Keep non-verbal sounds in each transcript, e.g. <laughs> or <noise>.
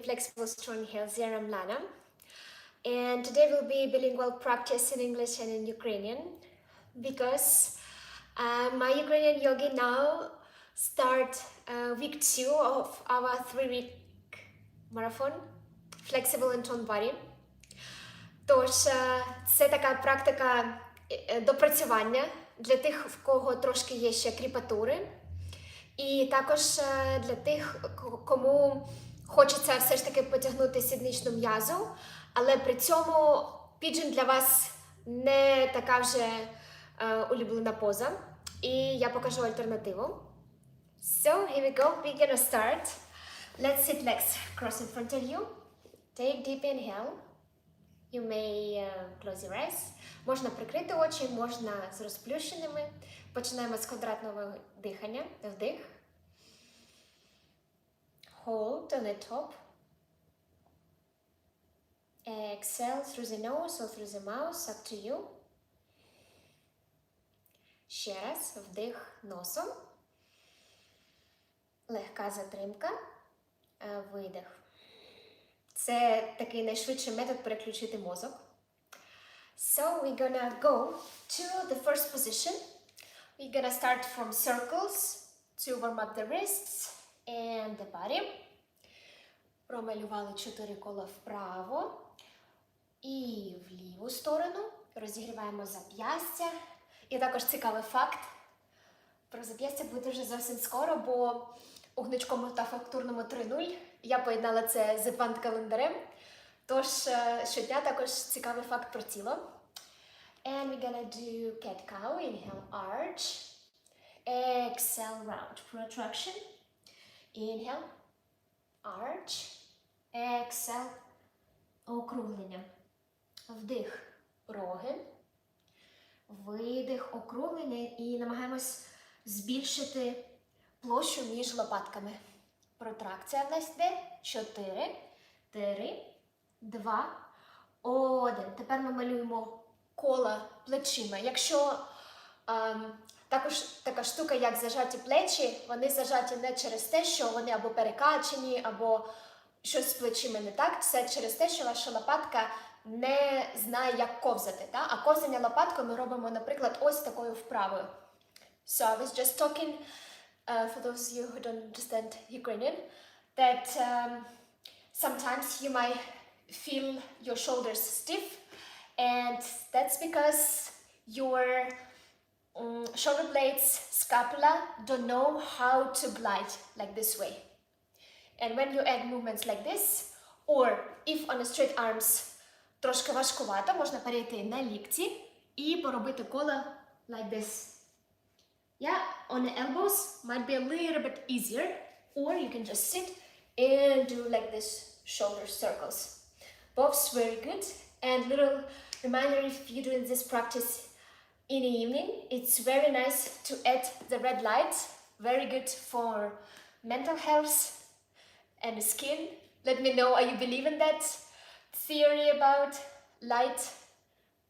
in Flexible Strong Healthy. I'm Lana. And today will be bilingual practice in English and in Ukrainian because uh, my Ukrainian yogi now start uh, week two of our three week marathon Flexible and Tone Body. Тож е, це така практика е, допрацювання для тих, в кого трошки є ще кріпатури, і також е, для тих, кому хочеться все ж таки потягнути сідничну м'язу, але при цьому піджин для вас не така вже е, улюблена поза. І я покажу альтернативу. So, here we go. We're gonna start. Let's sit legs cross in front of you. Take deep inhale. You may uh, close your eyes. Можна прикрити очі, можна з розплющеними. Починаємо з квадратного дихання. Вдих. Hold on the top. Exhale through the nose or through the mouth, up to you. Ще раз вдих носом. Легка затримка. Е, Видих. Це такий найшвидший метод переключити мозок. So we're gonna go to the first position. We're gonna start from circles to warm up the wrists And the body. Промалювали чотири кола вправо і в ліву сторону. Розігріваємо зап'ястя. І також цікавий факт. Про зап'ястя буде вже зовсім скоро, бо у гнучкому та фактурному 3.0 я поєднала це з адвант-календарем. Тож е, щодня також цікавий факт про тіло. And we're gonna do cat cow. Inhale, arch. Exhale, round protraction. Inhale, arch. Exhale, округлення. Вдих, роги. Видих, округлення і намагаємось збільшити площу між лопатками. Протракція в нас йде 4, 3, 2, 1. Тепер ми малюємо кола плечима. Якщо ем, також така штука, як зажаті плечі, вони зажаті не через те, що вони або перекачені, або щось з плечима не так. Це через те, що ваша лопатка не знає, як ковзати. Та? А ковзання лопаткою ми робимо, наприклад, ось такою вправою. So I was just talking, uh, for those of you who don't understand Ukrainian, that um, sometimes you might feel your shoulders stiff, and that's because your um, shoulder blades, scapula, don't know how to glide like this way. And when you add movements like this, or if on a straight arms трошки важкувато, можна перейти на лікті і поробити коло like this. Yeah, on the elbows might be a little bit easier, or you can just sit and do like this shoulder circles. Both's very good. And little reminder if you're doing this practice in the evening, it's very nice to add the red light. Very good for mental health and skin. Let me know are you believe in that theory about light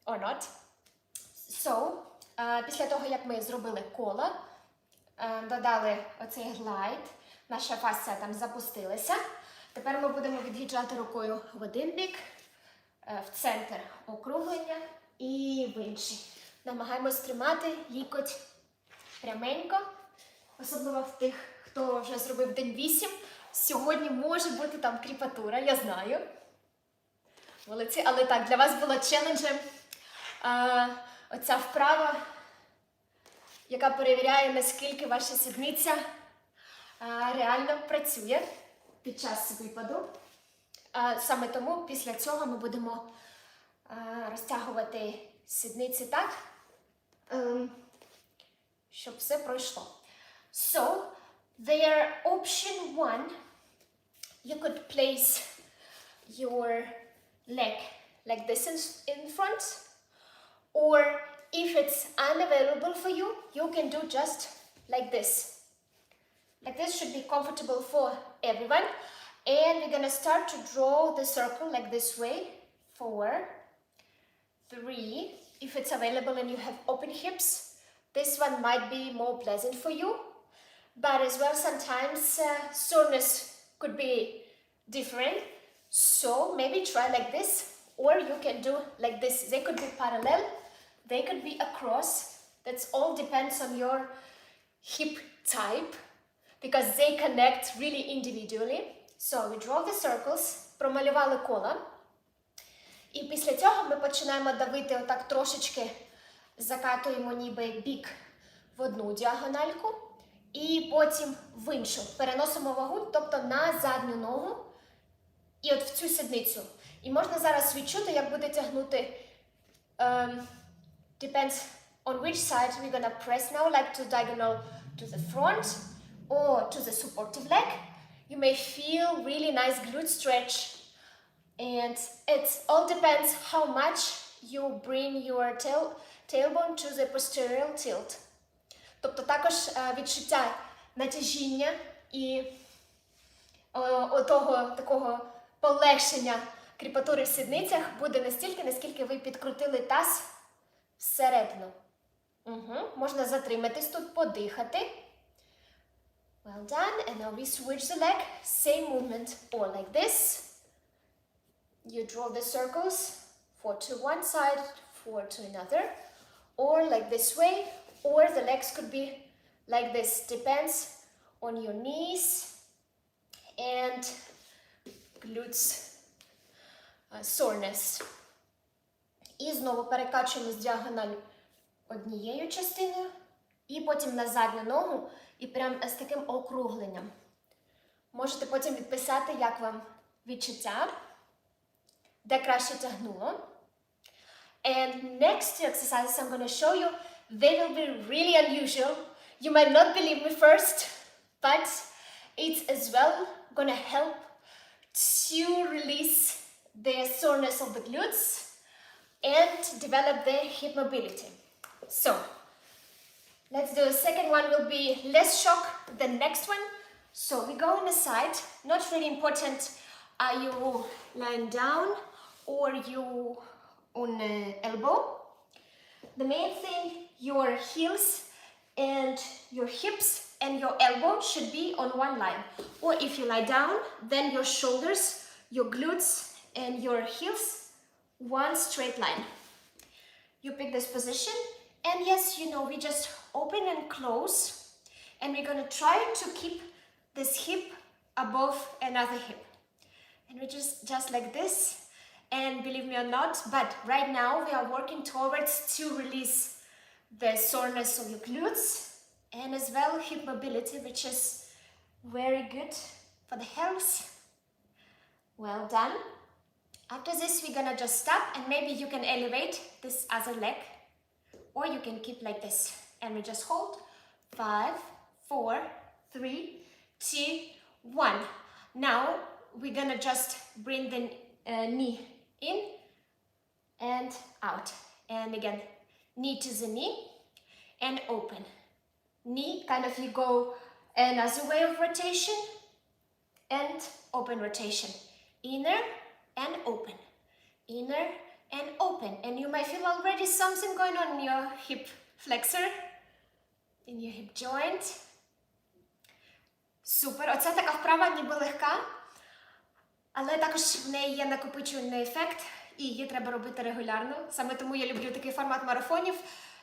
or not. So, е, після того, як ми зробили коло, е, додали оцей глайд, наша фасція там запустилася. Тепер ми будемо від'їжджати рукою один бік, е, в центр округлення і в інший. Намагаємось тримати лікоть пряменько, особливо в тих, хто вже зробив день 8. Сьогодні може бути там кріпатура, я знаю. Молодці, але так, для вас було челенджем е, оця вправа, яка перевіряє, наскільки ваша сідниця е, реально працює під час випаду. Е, саме тому після цього ми будемо е, розтягувати сідниці так, ем, щоб все пройшло. So, there option one, you could place your leg like this in, in front or if it's unavailable for you you can do just like this like this should be comfortable for everyone and we're gonna start to draw the circle like this way four three if it's available and you have open hips this one might be more pleasant for you but as well sometimes uh, soreness could be different. So maybe try like this, or you can do like this. They could be parallel, they could be across. That's all depends on your hip type because they connect really individually. So we draw the circles, промалювали кола. І після цього ми починаємо давити отак трошечки, закатуємо ніби бік в одну діагональку, і потім в іншу. Переносимо вагу, тобто на задню ногу і от в цю сідницю. І можна зараз відчути, як буде тягнути. Um, depends on which side we're gonna press now, like to diagonal to the front or to the supportive leg. You may feel really nice glute stretch and it all depends how much you bring your tail, tailbone to the posterior tilt. Тобто також е, відчуття натяжіння і е, отого такого полегшення кріпатури в сідницях буде настільки, наскільки ви підкрутили таз всередину. Угу. Можна затриматись тут, подихати. Well done. And now we switch the leg. Same movement. Or like this. You draw the circles. Four to one side, four to another. Or like this way. Or the legs could be like this. Depends on your knees and glutes uh, soreness. І знову перекачуємо з діагональ однією частиною, і потім на задню ногу, і прям з таким округленням. Можете потім відписати, як вам відчуття, де краще тягнуло. And next two exercises I'm going to show you, they will be really unusual. You might not believe me first, but it's as well going to help to release the soreness of the glutes and develop the hip mobility. So, let's do a second one will be less shock than next one. So we go on the side. Not really important are you lying down Or you on uh, elbow. The main thing, your heels and your hips and your elbow should be on one line. Or if you lie down, then your shoulders, your glutes, and your heels, one straight line. You pick this position, and yes, you know, we just open and close, and we're gonna try to keep this hip above another hip. And we just just like this. And believe me or not, but right now we are working towards to release the soreness of your glutes and as well hip mobility, which is very good for the health. Well done. After this, we're gonna just stop and maybe you can elevate this other leg or you can keep like this. And we just hold five, four, three, two, one. Now we're gonna just bring the uh, knee in and out. And again, knee to the knee and open. Knee, kind of you go another way of rotation and open rotation. Inner and open. Inner and open. And you might feel already something going on in your hip flexor, in your hip joint. Супер. Оце така вправа ніби легка, але також в неї є накопичувальний ефект, і її треба робити регулярно. Саме тому я люблю такий формат марафонів.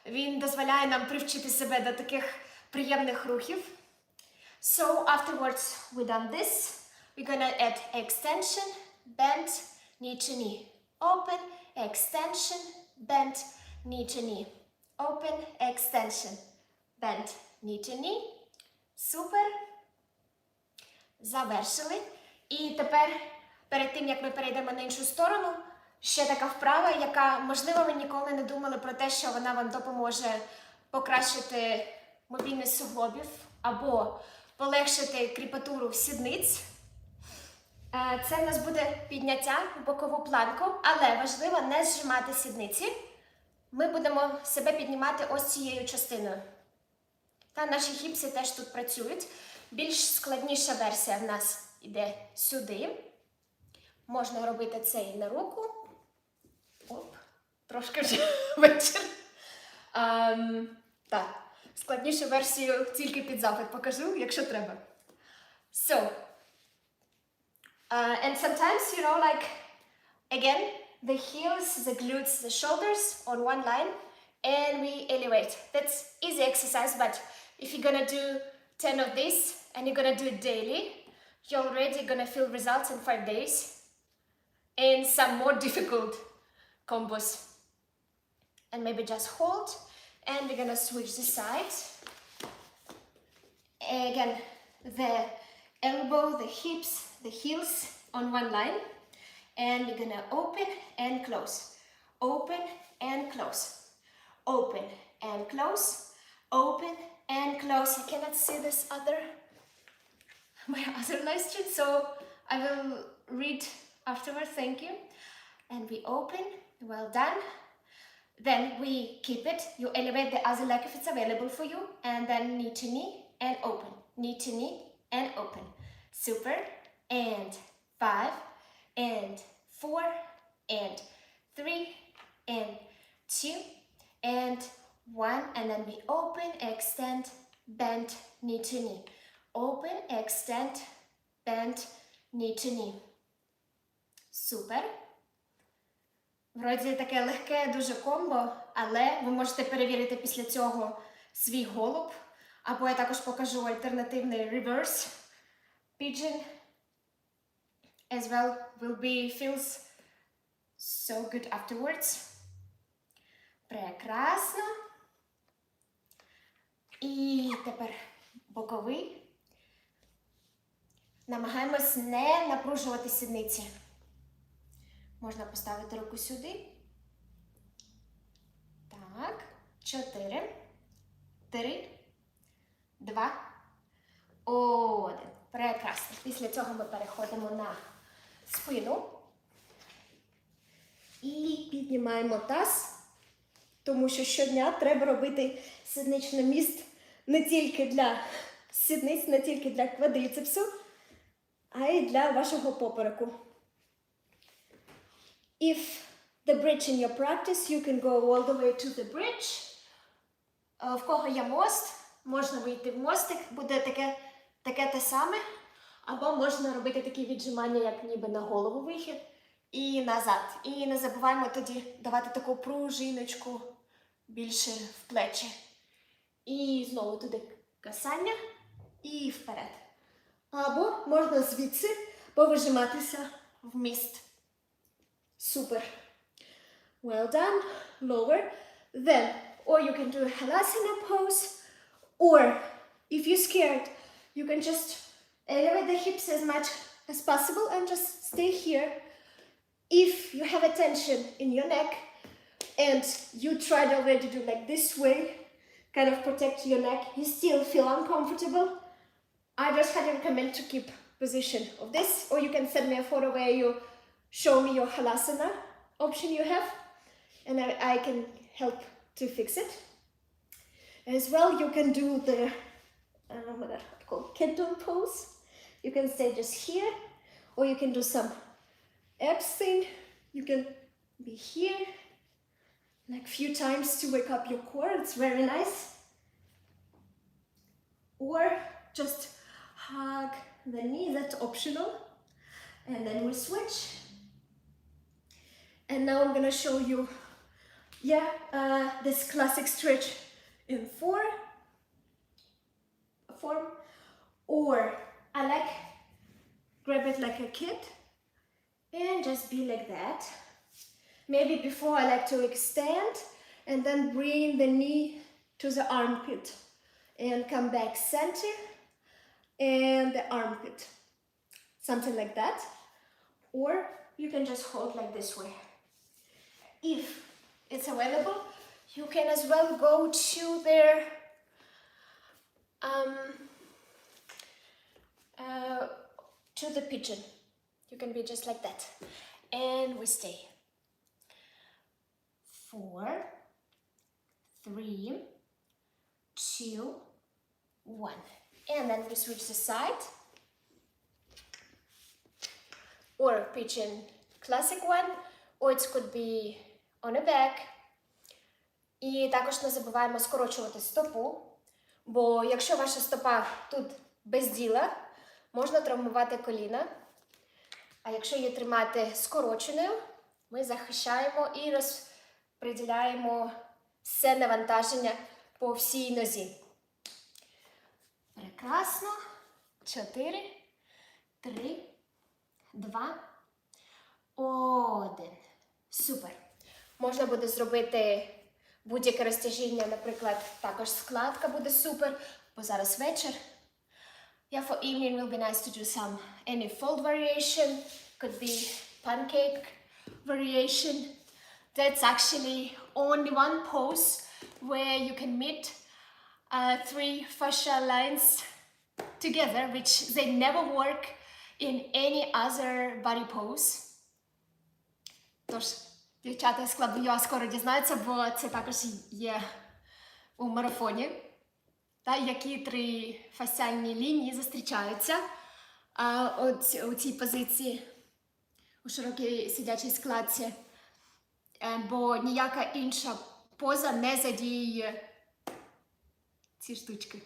Він дозволяє нам привчити себе до таких приємних рухів. So afterwards we done this. We're gonna add extension, bend, knee to knee. Open, extension, bend, knee to knee. Open, extension, bend, knee to knee. Супер. Завершили. І тепер, перед тим як ми перейдемо на іншу сторону, ще така вправа, яка, можливо, ви ніколи не думали про те, що вона вам допоможе покращити мобільність суглобів або полегшити кріпатуру сідниць. Е, Це в нас буде підняття в бокову планку, але важливо не зжимати сідниці. Ми будемо себе піднімати ось цією частиною. Та наші гіпси теж тут працюють. Більш складніша версія в нас йде сюди. Можна робити це і на руку. Оп, трошки вже <laughs> вечір. Ем, так, складнішу версію тільки під запит покажу, якщо треба. So, Uh, and sometimes, you know, like again, the heels, the glutes, the shoulders on one line, and we elevate. That's easy exercise, but if you're gonna do 10 of this and you're gonna do it daily, you're already gonna feel results in five days and some more difficult combos. And maybe just hold, and we're gonna switch the sides. Again, the elbow, the hips, the heels on one line, and we're gonna open and close, open and close, open and close, open and close. I cannot see this other <laughs> my other live stream, so I will read afterwards. Thank you. And we open. Well done. Then we keep it. You elevate the other leg if it's available for you, and then knee to knee and open, knee to knee and open. Super. And five, and four, and three, and two, and one, and then we open, extend, bend, knee to knee. Open, extend, bend, knee to knee. Супер. Вроді таке легке дуже комбо, але ви можете перевірити після цього свій голуб. Або я також покажу альтернативний reverse pigeon. As well will be feels so good afterwards. Прекрасно. І тепер боковий. Намагаємось не напружувати сідниці. Можна поставити руку сюди. Так. Чотири. Три. Два. Один. Прекрасно. Після цього ми переходимо на спину. І піднімаємо таз. Тому що щодня треба робити сідничний міст не тільки для сідниць, не тільки для квадріцепсу, а й для вашого попереку. If the bridge in your practice, you can go all the way to the bridge. Е, В кого є мост, можна вийти в мостик, буде таке, таке те саме. Або можна робити такі віджимання, як ніби на голову вихід і назад. І не забуваємо тоді давати таку пружиночку більше в плечі. І знову туди касання і вперед. Або можна звідси повижиматися в міст. Super. Well done. Lower. Then, or you can do a halasana pose, or if you're scared, you can just elevate the hips as much as possible and just stay here. If you have a tension in your neck and you tried already to do like this way, kind of protect your neck, you still feel uncomfortable, I just highly recommend to keep position of this, or you can send me a photo where you show me your halasana option you have, and I, I can help to fix it. As well, you can do the uh, what are called kendo pose. You can stay just here, or you can do some abs thing. You can be here, like few times to wake up your core. It's very nice. Or just hug the knee. That's optional. And then we switch. And now I'm gonna show you, yeah, uh, this classic stretch in four form, or I like grab it like a kid and just be like that. Maybe before I like to extend and then bring the knee to the armpit and come back center and the armpit, something like that. Or you can just hold like this way. If it's available, you can as well go to their um, uh, to the pigeon. You can be just like that. And we stay. Four, three, two, one. And then we switch the side. Or pigeon classic one, or it could be on a back. І також не забуваємо скорочувати стопу, бо якщо ваша стопа тут без діла, можна травмувати коліна. А якщо її тримати скороченою, ми захищаємо і розподіляємо все навантаження по всій нозі. Прекрасно. Чотири, три, два, один. Супер. Можна буде зробити будь-яке розтяжіння, наприклад, також складка буде супер, бо зараз вечір. Yeah, for evening will be nice to do some any fold variation, could be pancake variation. That's actually only one pose where you can meet uh, three fascia lines together, which they never work in any other body pose. Тож, дівчата з клубу я скоро дізнаються, бо це також є у марафоні. Та, які три фасіальні лінії зустрічаються а, от, у цій позиції у широкій сидячій складці, Е, бо ніяка інша поза не задіює ці штучки.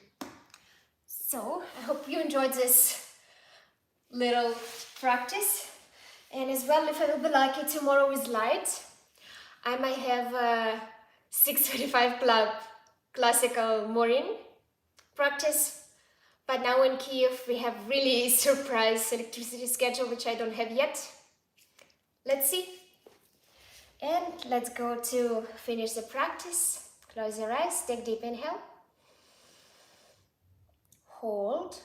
So, I hope you enjoyed this little practice. And as well, if I will be lucky, tomorrow is light. I might have a 6.35 club classical morning practice. But now in Kiev, we have really <laughs> surprise electricity schedule, which I don't have yet. Let's see. And let's go to finish the practice. Close your eyes, take deep inhale. Hold.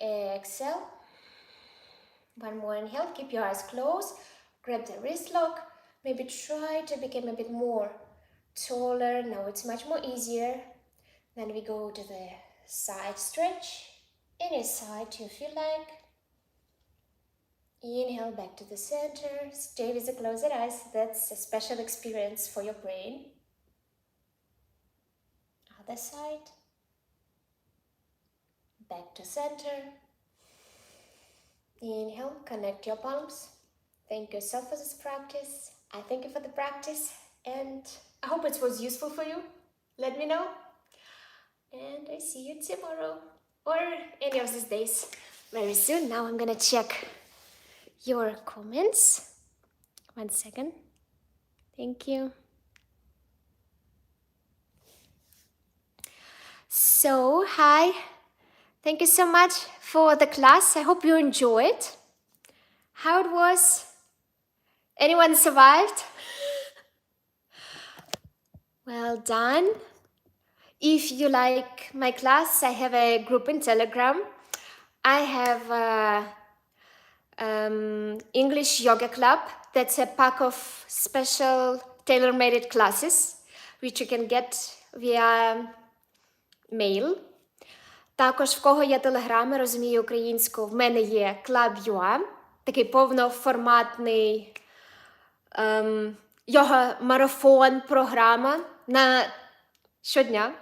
Exhale. One more inhale. Keep your eyes closed. Grab the wrist lock. Maybe try to become a bit more taller. Now it's much more easier. Then we go to the side stretch. Any side you feel like. Inhale back to the center. Stay with the closed eyes. That's a special experience for your brain. Other side. Back to center. Inhale, connect your palms. Thank yourself for this practice. I thank you for the practice and I hope it was useful for you. Let me know. And I see you tomorrow or any of these days very soon. Now I'm gonna check your comments. One second. Thank you. So, hi. Thank you so much for the class. I hope you enjoyed. How it was? Anyone survived? Well done. If you like my class, I have a group in Telegram. I have a um, English Yoga Club. That's a pack of special tailor-made classes, which you can get via mail. Також в кого є телеграми, розуміє українську, в мене є Club.ua, такий повноформатний ем, йога-марафон, програма на щодня.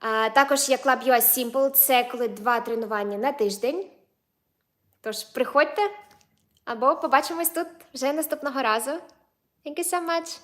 А, також є Club.ua Simple, це коли два тренування на тиждень. Тож приходьте або побачимось тут вже наступного разу. Thank you so much!